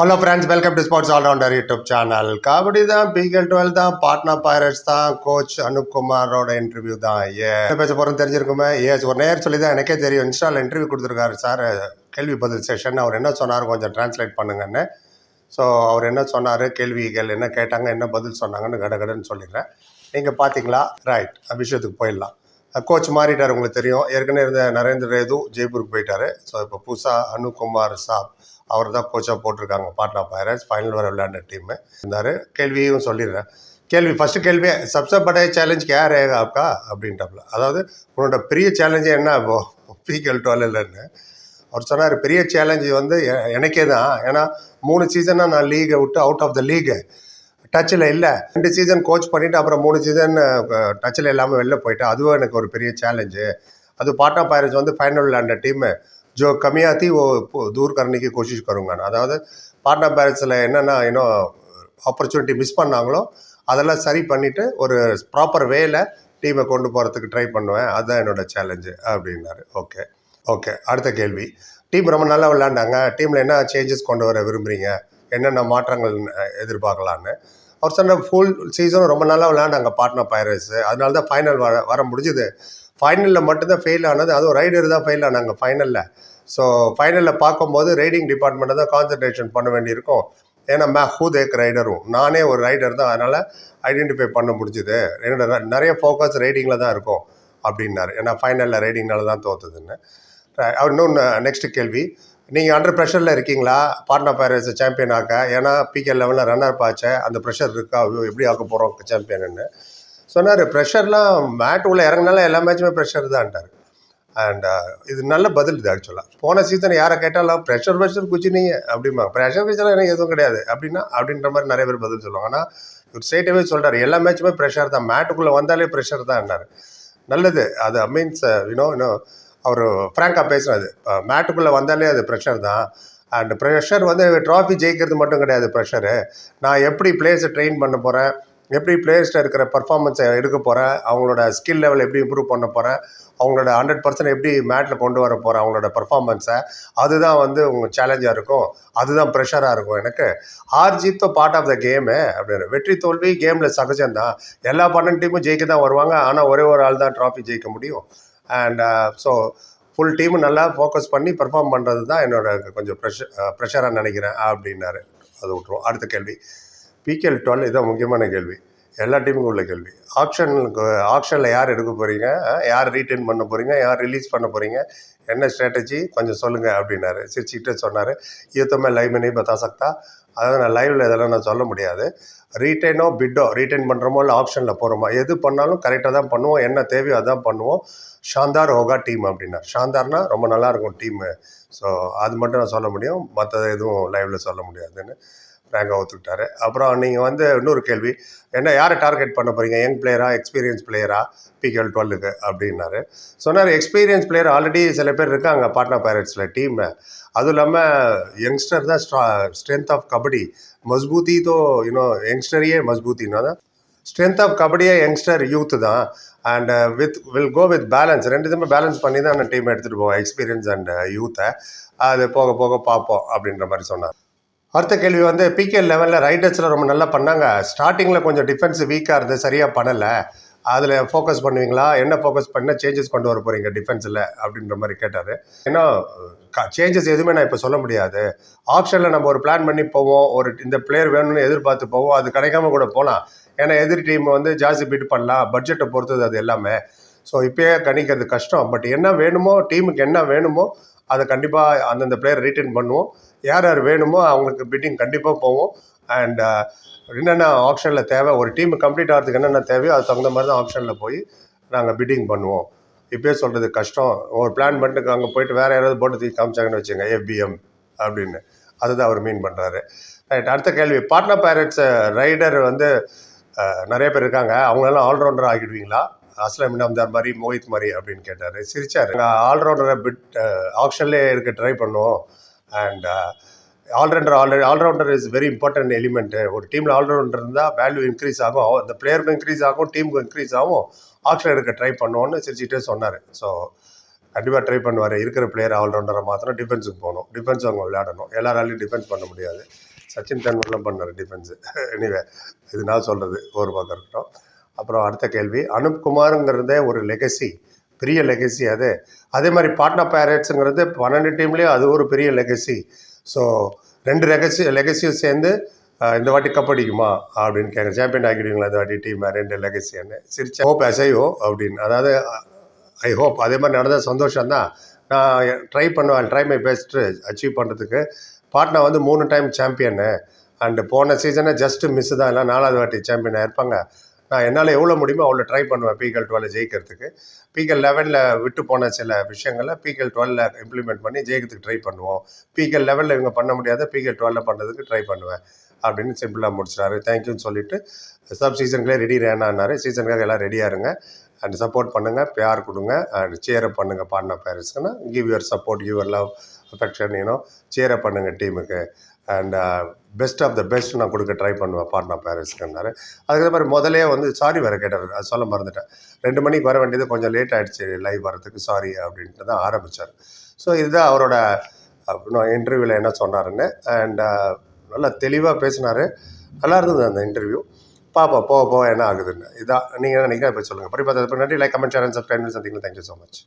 Hello friends welcome to sports allrounder YouTube channel kabaddi தான் PKL twelve தான் Patna pirates தான் coach அனுப்குமாரோட interview தான். ஏ பேச போகிறோம் தெரிஞ்சிருக்குமே? ஏ ஒரு நேர் சொல்லி தான் எனக்கே தெரியும். இன்ஸ்டாவில் இன்டர்வியூ கொடுத்துருக்காரு சார் கேள்வி பதில் செஷன் அவர் என்ன சொன்னார் கொஞ்சம் டிரான்ஸ்லேட் பண்ணுங்கன்னு. ஸோ அவர் என்ன சொன்னார்? கேள்விகள் என்ன கேட்டாங்க? என்ன பதில் சொன்னாங்கன்னு கடகடன்னு சொல்லிடுறேன். நீங்கள் பார்த்தீங்களா ரைட் விஷயத்துக்கு போயிடலாம். கோச் மாறிட்டார் உங்களுக்கு தெரியும். ஏற்கனவே இருந்த நரேந்திர ரேது ஜெய்ப்பூருக்கு போயிட்டாரு. ஸோ இப்போ புதுசாக அனுகுமார் சாப் அவர் தான் கோச்சாக போட்டிருக்காங்க பாட்னா பைரட்ஸ் ஃபைனல் வர விளையாண்ட டீமு இருந்தார். கேள்வியும் சொல்லிடுறேன். கேள்வி ஃபஸ்ட்டு கேள்வியே சப்சே படைய சேலஞ்ச் யார் ரேகா ஆப்கா அப்படின்ட்டாப்ல. அதாவது உன்னோட பெரிய சேலஞ்சு என்ன இப்போது பிகேல் டுவெல் இல்லைன்னு. அவர் சொன்னார் பெரிய சேலஞ்சு வந்து எ- எனக்கே தான். ஏன்னா மூணு சீசனாக நான் லீகை விட்டு அவுட் ஆஃப் த லீகு டச்சில் இல்லை. ரெண்டு சீசன் கோச் பண்ணிவிட்டு அப்புறம் மூணு சீசன் டச்சில் இல்லாமல் வெளில போயிட்டு அதுவும் எனக்கு ஒரு பெரிய சேலஞ்சு அது பாட்னா பைரட்ஸ் வந்து ஃபைனல் விளையாண்ட டீமு ஜோ கம்மியாத்தி ஓ பு- தூர் கரணிக்கு கோஷிஷ் கருங்க அதாவது பாட்னா பைரட்ஸில் என்னென்ன இன்னும் ஆப்பர்ச்சுனிட்டி மிஸ் பண்ணாங்களோ அதெல்லாம் சரி பண்ணிவிட்டு ஒரு ப்ராப்பர் வேல டீமை கொண்டு போகிறதுக்கு ட்ரை பண்ணுவேன். அதுதான் என்னோட சேலஞ்சு அப்படின்னாரு. ஓகே ஓகே அடுத்த கேள்வி. டீம் ரொம்ப நல்லா விளையாண்டாங்க. டீமில் என்ன சேஞ்சஸ் கொண்டு வர விரும்புகிறீங்க என்னென்ன மாற்றங்கள் எதிர்பார்க்கலான்னு அவர் சொன்ன ஃபுல் சீசன் ரொம்ப நல்லா விளையாண்டாங்க பாட்னா பைரட்ஸு அதனால தான் ஃபைனல் வர வர முடிஞ்சுது. ஃபைனலில் மட்டும்தான் ஃபெயில் ஆனது. அதுவும் ரைடர் தான் ஃபெயில் ஆனாங்க ஃபைனலில் ஸோ ஃபைனலில் பார்க்கும்போது ரைடிங் டிபார்ட்மெண்ட்டை தான் கான்சன்ட்ரேஷன் பண்ண வேண்டியிருக்கும். ஏன்னா மே ஹூ தேக் ரைடரும் நானே ஒரு ரைடர் தான். அதனால் ஐடென்டிஃபை பண்ண முடிஞ்சுது. என்னோட நிறைய ஃபோக்கஸ் ரைடிங்கில் தான் இருக்கும். அப்படின்னாரு. ஏன்னா ஃபைனலில் ரைடிங்னால தான் தோத்துதுன்னு. இன்னொன்று நெக்ஸ்ட் கேள்வி. நீங்கள் அண்டர் ப்ரெஷரில் இருக்கீங்களா? பாட்னா பேரஸ் சாம்பியன் ஆக்க? ஏன்னா பிகே லெவலில் ரன்னர் பாய்ச்ச அந்த ப்ரெஷர் இருக்கா? ஐயோ, எப்படி ஆக்க போகிறோம் சாம்பியன்னு சொன்னார் ப்ரெஷர்லாம் மேட் உள்ளே இறங்கினாலும் எல்லா மேட்சுமே ப்ரெஷர் தான்ட்டார். அண்ட் இது நல்ல பதில் இது ஆக்சுவலாக போன சீசன் யாரை கேட்டாலும் ப்ரெஷர் ப்ரெஷர் குச்சினீங்க. அப்படிமா ப்ரெஷர் ப்ரெஷர்லாம் எனக்கு எதுவும் கிடையாது. அப்படின்னா அப்படின்ற மாதிரி நிறைய பேர் பதில் சொல்லுவாங்க. ஆனால் இவர் ஸ்ட்ரெயிட்டாகவே சொல்கிறார் எல்லா மேட்சுமே ப்ரெஷர் தான். மேட்டுக்குள்ளே வந்தாலே ப்ரெஷர் தான் நல்லது. அது மீன்ஸ் யூனோ இன்னும் அவர் ஃப்ராங்காக பேசுகிறாரு மேட்டுக்குள்ளே வந்தாலே அது ப்ரெஷர் தான். அண்ட் ப்ரெஷர் வந்து ட்ராஃபி ஜெயிக்கிறது மட்டும் கிடையாது ப்ரெஷரு நான் எப்படி பிளேயர்ஸை ட்ரெயின் பண்ண போகிறேன் எப்படி பிளேயர்ஸ்ட்ட இருக்கிற பர்ஃபார்மன்ஸை எடுக்க போகிறேன் அவங்களோட ஸ்கில் லெவல் எப்படி இம்ப்ரூவ் பண்ண போகிறேன் அவங்களோட ஹண்ட்ரட் பர்சன்ட் எப்படி மேட்டில் கொண்டு வர போகிறேன் அவங்களோட பர்ஃபார்மன்ஸை அதுதான் வந்து உங்கள் சேலஞ்சாக இருக்கும். அதுதான் ப்ரெஷராக இருக்கும் எனக்கு. ஆர்ஜித்தோ பார்ட் ஆஃப் த கேமு அப்படின்னு வெற்றி தோல்வி கேமில் சகஜம்தான். எல்லா பன்னெண்டு டீமும் ஜெயிக்க தான் வருவாங்க. ஆனால் ஒரே ஒரு ஆள் தான் ட்ராஃபி ஜெயிக்க முடியும். அண்ட் ஸோ ஃபுல் டீம் நல்லா ஃபோக்கஸ் பண்ணி பெர்ஃபார்ம் பண்ணுறது தான் என்னோட கொஞ்சம் ப்ரெஷர் ப்ரெஷராக uh, நினைக்கிறேன் அப்படின்னாரு. அது விட்ருவோம் அடுத்த கேள்வி. பிகேஎல் டுவெல் இதுதான் முக்கியமான கேள்வி. எல்லா டீமுக்கும் உள்ள கேள்வி. ஆப்ஷனுக்கு ஆப்ஷனில் யார் எடுக்க போகிறீங்க யார் ரீட்டைன் பண்ண போகிறீங்க யார் ரிலீஸ் பண்ண போகிறீங்க என்ன ஸ்ட்ராட்டஜி கொஞ்சம் சொல்லுங்கள் அப்படின்னாரு. சிரிச்சுக்கிட்டே சொன்னார். ஈத்தமே லைவ் மெனி பத்தா சக்தா அதாவது நான் லைவில் இதெல்லாம் நான் சொல்ல முடியாது. ரீட்டைனோ பிட்டோ ரீட்டைன் பண்ணுறோமோ இல்லை ஆப்ஷனில் போகிறோமோ எது பண்ணாலும் கரெக்டாக தான் பண்ணுவோம். என்ன தேவையோ அதான் பண்ணுவோம். ஷாந்தார் ஹோகா டீம் அப்படின்னா ஷாந்தார்னா ரொம்ப நல்லா இருக்கும் டீமு. ஸோ அது மட்டும் நான் சொல்ல முடியும். மற்ற எதுவும் லைவில் சொல்ல முடியாதுன்னு ஃப்ராங்காக ஒத்துக்கிட்டாரு. அப்புறம் நீங்கள் வந்து இன்னொரு கேள்வி. என்ன யாரை டார்கெட் பண்ண போகிறீங்க யங் பிளேயரா எக்ஸ்பீரியன்ஸ் பிளேயரா பிகேஎல் டுவெல்லுக்கு அப்படின்னாரு. சொன்னார் எக்ஸ்பீரியன்ஸ் பிளேயர் ஆல்ரெடி சில பேர் இருக்காங்க பாட்னா பைரட்ஸில் டீமில் அதுவும் இல்லாமல் யங்ஸ்டர் தான் ஸ்ட்ரா ஸ்ட்ரென்த் ஆஃப் கபடி. மஸ்பூத்தி தோ யூனோ யங்ஸ்டரையே மஸ்பூத்தின்னா தான் ஸ்ட்ரென்த் ஆஃப் கபடியே யங்ஸ்டர் யூத் தான் and with will go with balance ரெண்டு இதுமே பேலன்ஸ் பண்ணி தான் நான் டீம் எடுத்துகிட்டு போவோம் எக்ஸ்பீரியன்ஸ் அண்ட் யூத்தை அது போக போக பார்ப்போம் அப்படின்ற மாதிரி சொன்னார் அடுத்த கேள்வி வந்து பிகே லெவலில் ரைடர்ஸில் ரொம்ப நல்லா பண்ணாங்க ஸ்டார்டிங்கில் கொஞ்சம் டிஃபென்ஸ் வீக்காக இருந்து சரியாக பண்ணலை அதில் ஃபோக்கஸ் பண்ணுவீங்களா? என்ன ஃபோக்கஸ் பண்ண சேஞ்சஸ் கொண்டு வர போகிறீங்க டிஃபென்ஸில் அப்படின்ற மாதிரி கேட்டார். ஏன்னா சேஞ்சஸ் எதுவுமே நான் இப்போ சொல்ல முடியாது. ஆப்ஷனில் நம்ம ஒரு பிளான் பண்ணி போவோம். ஒரு இந்த பிளேயர் வேணும்னு எதிர்பார்த்து போவோம். அது கிடைக்காம கூட போகலாம் ஏன்னா எதிர் டீம் வந்து ஜாஸ்தி பிட் பண்ணலாம். பட்ஜெட்டை பொறுத்தது அது எல்லாமே. ஸோ இப்போயே கணிக்கிறது கஷ்டம். பட் என்ன வேணுமோ டீமுக்கு என்ன வேணுமோ அதை கண்டிப்பாக அந்தந்த பிளேயர் ரீட்டைன் பண்ணுவோம். யார் யார் வேணுமோ அவங்களுக்கு பிட்டிங் கண்டிப்பாக போவோம். அண்ட் uh, என்னென்ன ஆப்ஷனில் தேவை ஒரு டீம் கம்ப்ளீட் ஆகிறதுக்கு என்னென்ன தேவையோ அதுக்கு தகுந்த மாதிரி தான் ஆப்ஷனில் போய் நாங்கள் பிட்டிங் பண்ணுவோம். இப்போயே சொல்கிறது கஷ்டம். ஒரு பிளான் பண்ணிட்டு அங்கே போயிட்டு வேறு யாராவது போட்டு தூக்கி காமிச்சாங்கன்னு வச்சுங்க எஃபிஎம் அப்படின்னு. அதுதான் அவர் மீன் பண்ணுறாரு ரைட் அடுத்த கேள்வி. பாட்னா பேரட்ஸ் ரைடர் வந்து uh, நிறைய பேர் இருக்காங்க. அவங்களெல்லாம் ஆல்ரவுண்டர் ஆகிடுவீங்களா? அஸ்லாம் இனாம்தார் மாதிரி மோஹித் மாதிரி அப்படின்னு கேட்டார். சிரிச்சார். ஆல்ரவுண்டரை பிட் ஆப்ஷன்லேயே இருக்க ட்ரை பண்ணுவோம் and allrounder already allrounder is very important element ஒரு டீமில் ஆல்ரவுண்டர் இருந்தால் வேல்யூ இன்க்ரீஸ் ஆகும். அந்த பிளேயருக்கும் இன்க்ரீஸ் ஆகும் டீமுக்கும் இன்க்ரீஸ் ஆகும். ஆப்ஷன் எடுக்க ட்ரை பண்ணுவோன்னு சிரிச்சுட்டே சொன்னார். ஸோ கண்டிப்பாக ட்ரை பண்ணுவார். இருக்கிற பிளேயர் ஆல்ரவுண்டரை மாத்திரம் டிஃபென்ஸுக்கு போகணும். டிஃபென்ஸ் அவங்க விளையாடணும். எல்லாராலையும் டிஃபென்ஸ் பண்ண முடியாது. சச்சின் டெண்டுல்கர்லாம் பண்ணார் டிஃபென்ஸு எனிவே இது நான் சொல்கிறது ஒரு பக்கம் இருக்கட்டும். அப்புறம் அடுத்த கேள்வி அனுப் குமாருங்கிறதே ஒரு லெகசி பெரிய லெகசி அது. அதே மாதிரி பாட்னா பேரட்ஸுங்கிறது பன்னெண்டு டீம்லேயும் அது ஒரு பெரிய லெகசி ஸோ ரெண்டு லெகசி லெகசியும் சேர்ந்து இந்த வாட்டி கப் அடிக்குமா அப்படின்னு கேட்குறேன். சாம்பியன் ஆகிடுவீங்களா இந்த வாட்டி டீம் ரெண்டு லெகசின்னு சிரிச்சா ஹோப் அசையோ அப்படின்னு. அதாவது ஐ ஹோப் அதே மாதிரி நடந்த சந்தோஷம் தான் நான் ட்ரை பண்ணுவேன். ட்ரை மை பெஸ்ட்டு அச்சீவ் பண்ணுறதுக்கு பாட்னா வந்து மூணு டைம் சாம்பியனு அண்டு போன சீசனை ஜஸ்ட்டு மிஸ் தான். எல்லாம் நாலாவது வாட்டி சாம்பியன் ஆயிருப்பாங்க நான் என்னால் எவ்வளோ முடியுமோ அவ்வளோ ட்ரை பண்ணுவேன் பிகல் டுவெல் ஜெயிக்கிறதுக்கு. பிகல் லெவனில் விட்டு போன சில விஷயங்களை பிகல் டுவெலில் இம்ப்ளிமெண்ட் பண்ணி ஜெயிக்கிறதுக்கு ட்ரை பண்ணுவோம். பிகல் லெவலில் இவங்க பண்ண முடியாத பிகல் டுவெலில் பண்ணுறதுக்கு ட்ரை பண்ணுவேன். அப்படின்னு சிம்பிளாக முடிச்சிட்டாரு. தேங்க்யூன்னு சொல்லிட்டு சப் சீசனுக்குள்ளே ரெடி ரேனான்னாரு. சீசனுக்காக எல்லாம் ரெடியாக இருங்க. அண்ட் சப்போர்ட் பண்ணுங்கள் பேர் கொடுங்க அண்ட் சேரப் பண்ணுங்கள் பாடின பேரண்ட்ஸ்க்குன்னா give your support give your love affection you know cheer up பண்ணுங்கள் டீமுக்கு and best of the best நான் கொடுக்க ட்ரை பண்ணுவேன். பாட்னா பேரண்ட்ஸ்க்குன்னாரு அதுக்கு மாதிரி முதலே வந்து சாரி வேறு கேட்டார். அது சொல்ல மறந்துட்டேன். ரெண்டு மணிக்கு வர வேண்டியது கொஞ்சம் லேட் ஆகிடுச்சு லைவ் வரதுக்கு சாரி அப்படின்ட்டு தான் ஆரம்பித்தார் ஸோ இதுதான் அவரோட இன்டர்வியூவில் என்ன சொன்னாருன்னு. அண்ட் நல்லா தெளிவாக பேசினார். நல்லா இருந்தது அந்த இன்டர்வியூ பார்ப்போம் போக போக என்ன ஆகுதுன்னு. இதான் நீங்கள் நினைக்கிறேன் இப்போ சொல்லுங்கள் அப்படி பார்த்ததுக்கு நன்றி லைக் கமெண்ட் சேனல் சப்ஸ்கிரைப் சந்திங்களா தேங்க்யூ ஸோ மச்